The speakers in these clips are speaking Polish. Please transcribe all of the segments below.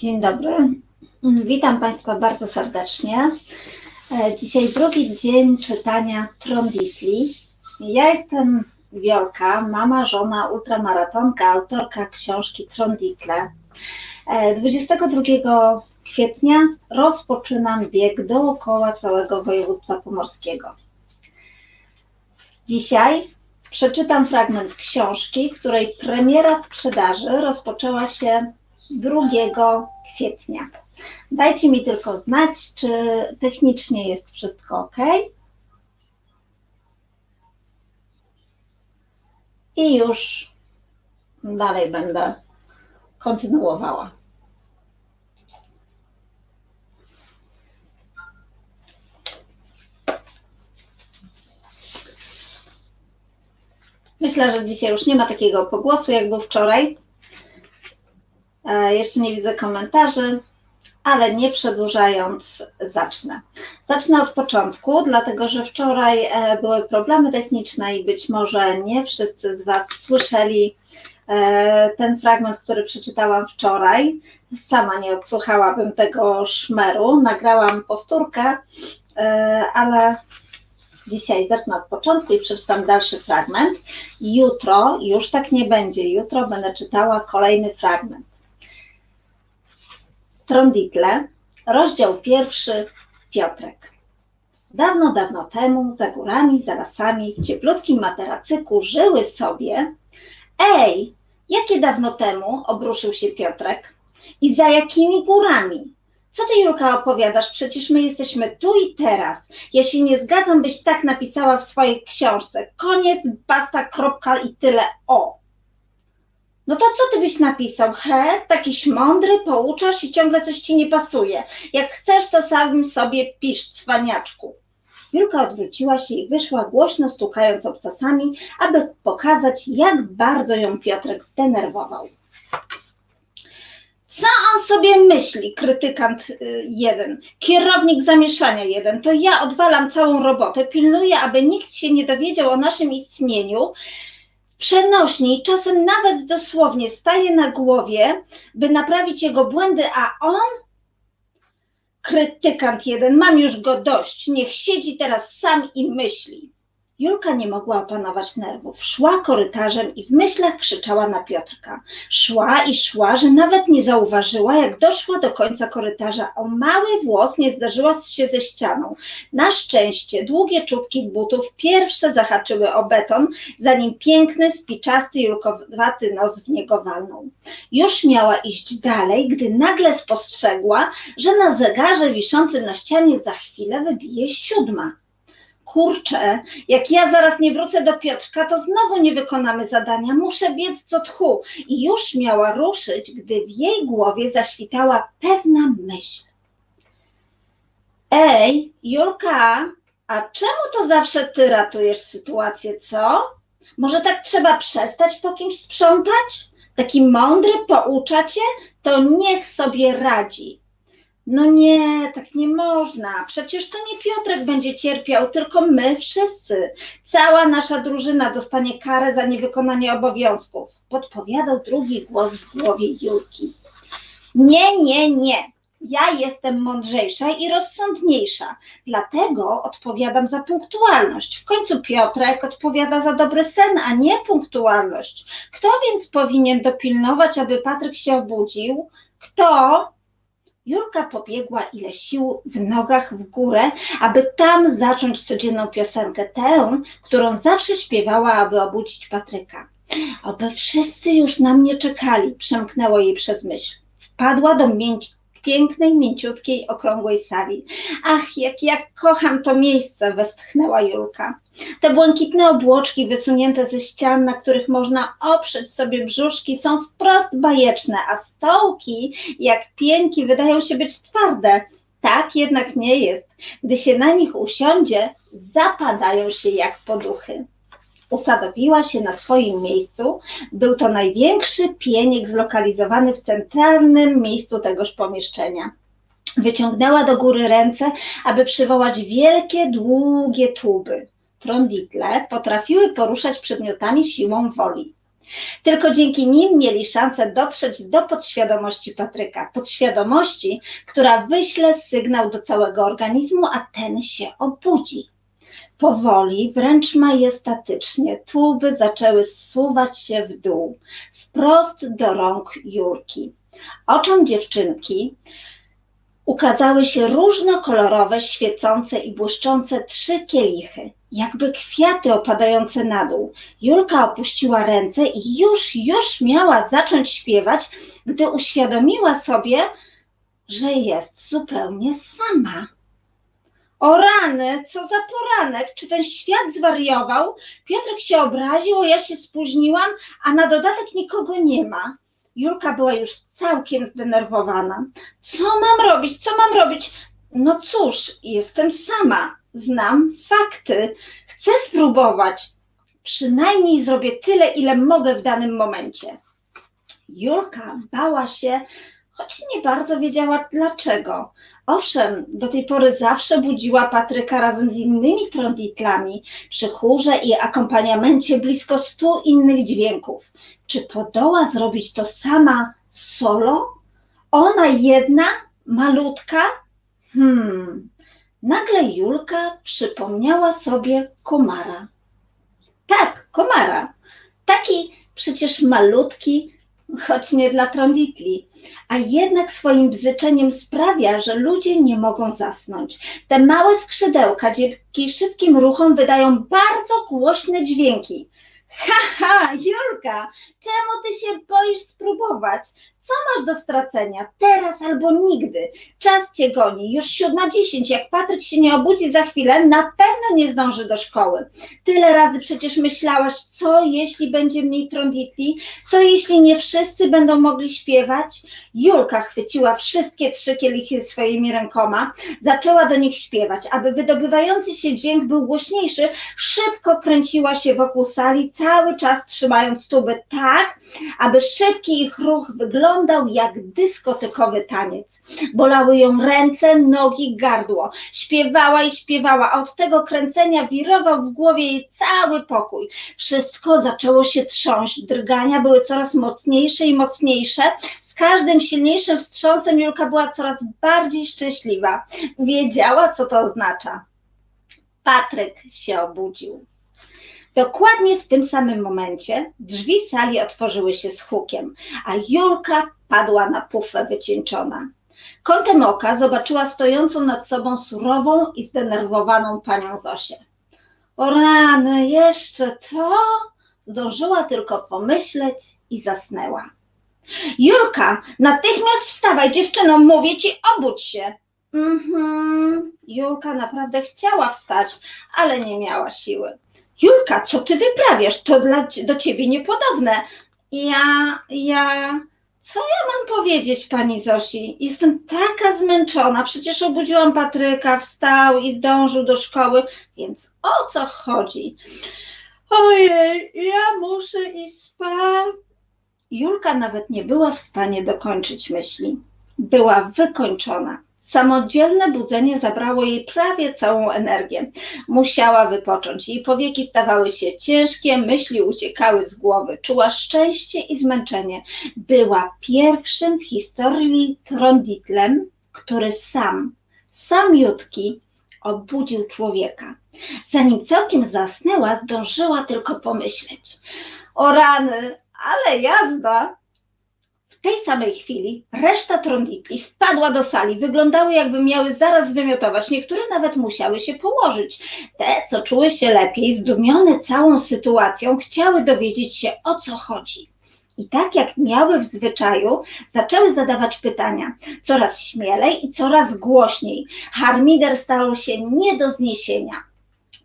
Dzień dobry. Witam Państwa bardzo serdecznie. E, Dzisiaj drugi dzień czytania Tronditli. Ja jestem Wiolka, mama, żona, ultramaratonka, autorka książki Tronditle. E, 22 kwietnia rozpoczynam bieg dookoła całego województwa pomorskiego. Dzisiaj przeczytam fragment książki, której premiera sprzedaży rozpoczęła się 2 kwietnia. Dajcie mi tylko znać, czy technicznie jest wszystko ok. I już dalej będę kontynuowała. Myślę, że dzisiaj już nie ma takiego pogłosu, jak był wczoraj. E, Jeszcze nie widzę komentarzy, ale nie przedłużając, zacznę. Zacznę od początku, dlatego że wczoraj e, były problemy techniczne i być może nie wszyscy z Was słyszeli e, ten fragment, który przeczytałam wczoraj. Sama nie odsłuchałabym tego szmeru. Nagrałam powtórkę, ale dzisiaj zacznę od początku i przeczytam dalszy fragment. Jutro już tak nie będzie. Jutro będę czytała kolejny fragment. Tronditle, rozdział pierwszy, Piotrek. Dawno, dawno temu, za górami, za lasami, w cieplutkim materacyku żyły sobie. Ej, jakie dawno temu? obruszył się Piotrek. I za jakimi górami? Co ty, Julka, opowiadasz? Przecież my jesteśmy tu i teraz. Ja się nie zgadzam, byś tak napisała w swojej książce. Koniec, basta, kropka i tyle. O! No to co ty byś napisał? He, takiś mądry, pouczasz i ciągle coś ci nie pasuje. Jak chcesz, to sam sobie pisz, cwaniaczku. Julka odwróciła się i wyszła głośno stukając obcasami, aby pokazać, jak bardzo ją Piotrek zdenerwował. Co on sobie myśli, krytykant y, jeden, kierownik zamieszania jeden, to ja odwalam całą robotę, pilnuję, aby nikt się nie dowiedział o naszym istnieniu, przenośni, czasem nawet dosłownie staje na głowie, by naprawić jego błędy, a on? Krytykant jeden, mam już go dość, niech siedzi teraz sam i myśli. Julka nie mogła opanować nerwów. Szła korytarzem i w myślach krzyczała na Piotrka. Szła i szła, że nawet nie zauważyła, jak doszła do końca korytarza. O mały włos nie zderzyła się ze ścianą. Na szczęście długie czubki butów pierwsze zahaczyły o beton, zanim piękny, spiczasty, julkowaty nos w niego walnął. Już miała iść dalej, gdy nagle spostrzegła, że na zegarze wiszącym na ścianie za chwilę wybije siódma. Kurczę, jak ja zaraz nie wrócę do Piotrka, to znowu nie wykonamy zadania. Muszę biec co tchu. I już miała ruszyć, gdy w jej głowie zaświtała pewna myśl. Ej, Julka, a czemu to zawsze ty ratujesz sytuację, co? Może tak trzeba przestać po kimś sprzątać? Taki mądry poucza cię, to niech sobie radzi. No nie, tak nie można. Przecież to nie Piotrek będzie cierpiał, tylko my wszyscy. Cała nasza drużyna dostanie karę za niewykonanie obowiązków. Podpowiadał drugi głos w głowie Julki. Nie, nie, nie. Ja jestem mądrzejsza i rozsądniejsza, dlatego odpowiadam za punktualność. W końcu Piotrek odpowiada za dobry sen, a nie punktualność. Kto więc powinien dopilnować, aby Patryk się obudził? Kto? Julka pobiegła ile sił w nogach w górę, aby tam zacząć codzienną piosenkę, tę, którą zawsze śpiewała, aby obudzić Patryka. Oby wszyscy już na mnie czekali, przemknęło jej przez myśl. Wpadła do mięk- pięknej, mięciutkiej, okrągłej sali. Ach, jak ja kocham to miejsce, westchnęła Julka. Te błękitne obłoczki wysunięte ze ścian, na których można oprzeć sobie brzuszki, są wprost bajeczne, a stołki, jak pięki, wydają się być twarde. Tak jednak nie jest. Gdy się na nich usiądzie, zapadają się jak poduchy. Usadowiła się na swoim miejscu. Był to największy pieniek zlokalizowany w centralnym miejscu tegoż pomieszczenia. Wyciągnęła do góry ręce, aby przywołać wielkie, długie tuby. Trąditle potrafiły poruszać przedmiotami siłą woli. Tylko dzięki nim mieli szansę dotrzeć do podświadomości Patryka. Podświadomości, która wyśle sygnał do całego organizmu, a ten się obudzi. Powoli, wręcz majestatycznie, tuby zaczęły zsuwać się w dół, wprost do rąk Julki. Oczom dziewczynki ukazały się różnokolorowe, świecące i błyszczące trzy kielichy, jakby kwiaty opadające na dół. Julka opuściła ręce i już, już miała zacząć śpiewać, gdy uświadomiła sobie, że jest zupełnie sama. O rany, co za poranek, czy ten świat zwariował? Piotrek się obraził, ja się spóźniłam, a na dodatek nikogo nie ma. Julka była już całkiem zdenerwowana. Co mam robić? Co mam robić? No cóż, jestem sama. Znam fakty. Chcę spróbować. Przynajmniej zrobię tyle, ile mogę w danym momencie. Julka bała się, choć nie bardzo wiedziała dlaczego. Owszem, do tej pory zawsze budziła Patryka razem z innymi trąditlami przy chórze i akompaniamencie blisko stu innych dźwięków. Czy podoła zrobić to sama solo? Ona jedna, malutka? Hmm. Nagle Julka przypomniała sobie komara. Tak, komara. Taki przecież malutki, choć nie dla trąditli, a jednak swoim bzyczeniem sprawia, że ludzie nie mogą zasnąć. Te małe skrzydełka dzięki szybkim ruchom wydają bardzo głośne dźwięki. Haha, Julka, czemu ty się boisz spróbować? Co masz do stracenia? Teraz albo nigdy. Czas cię goni. Już siódma dziesięć. Jak Patryk się nie obudzi za chwilę, na pewno nie zdąży do szkoły. Tyle razy przecież myślałaś, co jeśli będzie mniej trąditli? Co jeśli nie wszyscy będą mogli śpiewać? Julka chwyciła wszystkie trzy kielichy swoimi rękoma, zaczęła do nich śpiewać. Aby wydobywający się dźwięk był głośniejszy, szybko kręciła się wokół sali, cały czas trzymając tuby tak, aby szybki ich ruch wyglądał jak dyskotekowy taniec. Bolały ją ręce, nogi, gardło. Śpiewała i śpiewała, a od tego kręcenia wirował w głowie jej cały pokój. Wszystko zaczęło się trząść, drgania były coraz mocniejsze i mocniejsze. Z każdym silniejszym wstrząsem Julka była coraz bardziej szczęśliwa. Wiedziała, co to oznacza. Patryk się obudził. Dokładnie w tym samym momencie drzwi sali otworzyły się z hukiem, a Julka padła na pufę wycieńczona. Kątem oka zobaczyła stojącą nad sobą surową i zdenerwowaną panią Zosię. O rany, jeszcze to? Zdążyła tylko pomyśleć i zasnęła. Julka, natychmiast wstawaj, dziewczyno, mówię ci, obudź się. Mhm. Julka naprawdę chciała wstać, ale nie miała siły. Julka, co ty wyprawiasz? To dla, do ciebie niepodobne. Ja, ja. Co ja mam powiedzieć pani Zosi? Jestem taka zmęczona. Przecież obudziłam Patryka, wstał i zdążył do szkoły, więc o co chodzi? Ojej, ja muszę iść spać. Julka nawet nie była w stanie dokończyć myśli. Była wykończona. Samodzielne budzenie zabrało jej prawie całą energię. Musiała wypocząć. Jej powieki stawały się ciężkie, myśli uciekały z głowy. Czuła szczęście i zmęczenie. Była pierwszym w historii trąditlem, który sam, samiutki obudził człowieka. Zanim całkiem zasnęła, zdążyła tylko pomyśleć. O rany, ale jazda! W tej samej chwili reszta trąditli wpadła do sali. Wyglądały jakby miały zaraz wymiotować. Niektóre nawet musiały się położyć. Te, co czuły się lepiej, zdumione całą sytuacją, chciały dowiedzieć się o co chodzi. I tak jak miały w zwyczaju, zaczęły zadawać pytania coraz śmielej i coraz głośniej. Harmider stał się nie do zniesienia.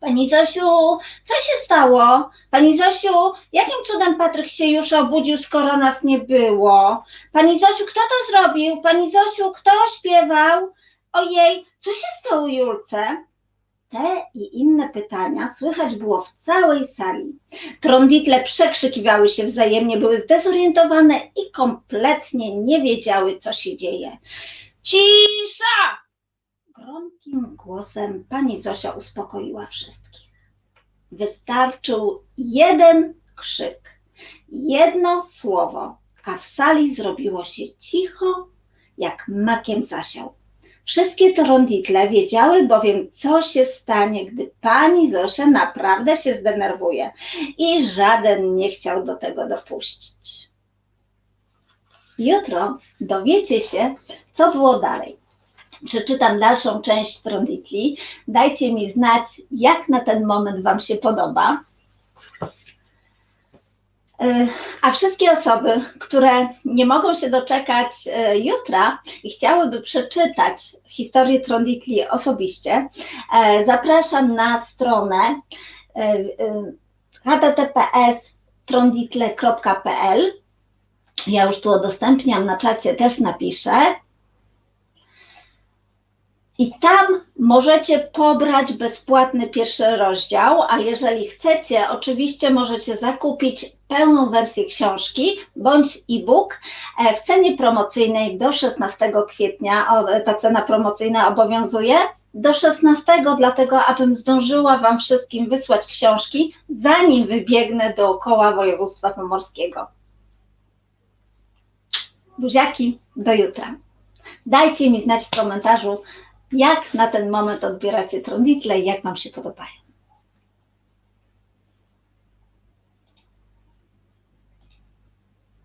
Pani Zosiu, co się stało? Pani Zosiu, jakim cudem Patryk się już obudził, skoro nas nie było? Pani Zosiu, kto to zrobił? Pani Zosiu, kto śpiewał? Ojej, co się stało Julce? Te i inne pytania słychać było w całej sali. Trąditle przekrzykiwały się wzajemnie, były zdezorientowane i kompletnie nie wiedziały, co się dzieje. Cisza! Gromkim głosem pani Zosia uspokoiła wszystkich. Wystarczył jeden krzyk. Jedno słowo, a w sali zrobiło się cicho, jak makiem zasiał. Wszystkie trąditle wiedziały bowiem, co się stanie, gdy pani Zosia naprawdę się zdenerwuje i żaden nie chciał do tego dopuścić. Jutro dowiecie się, co było dalej. Przeczytam dalszą część trąditli. Dajcie mi znać, jak na ten moment Wam się podoba. E, A wszystkie osoby, które nie mogą się doczekać e, jutra i chciałyby przeczytać historię Tronditli osobiście, e, zapraszam na stronę https tronditle.pl. Ja już tu udostępniam na czacie, też napiszę. I tam możecie pobrać bezpłatny pierwszy rozdział, a jeżeli chcecie, oczywiście możecie zakupić pełną wersję książki bądź e-book e, w cenie promocyjnej do 16 kwietnia. Ta cena promocyjna obowiązuje do 16, dlatego abym zdążyła Wam wszystkim wysłać książki, zanim wybiegnę dookoła województwa pomorskiego. Buziaki, do jutra. Dajcie mi znać w komentarzu, jak na ten moment odbieracie trąditle i jak Wam się podobają.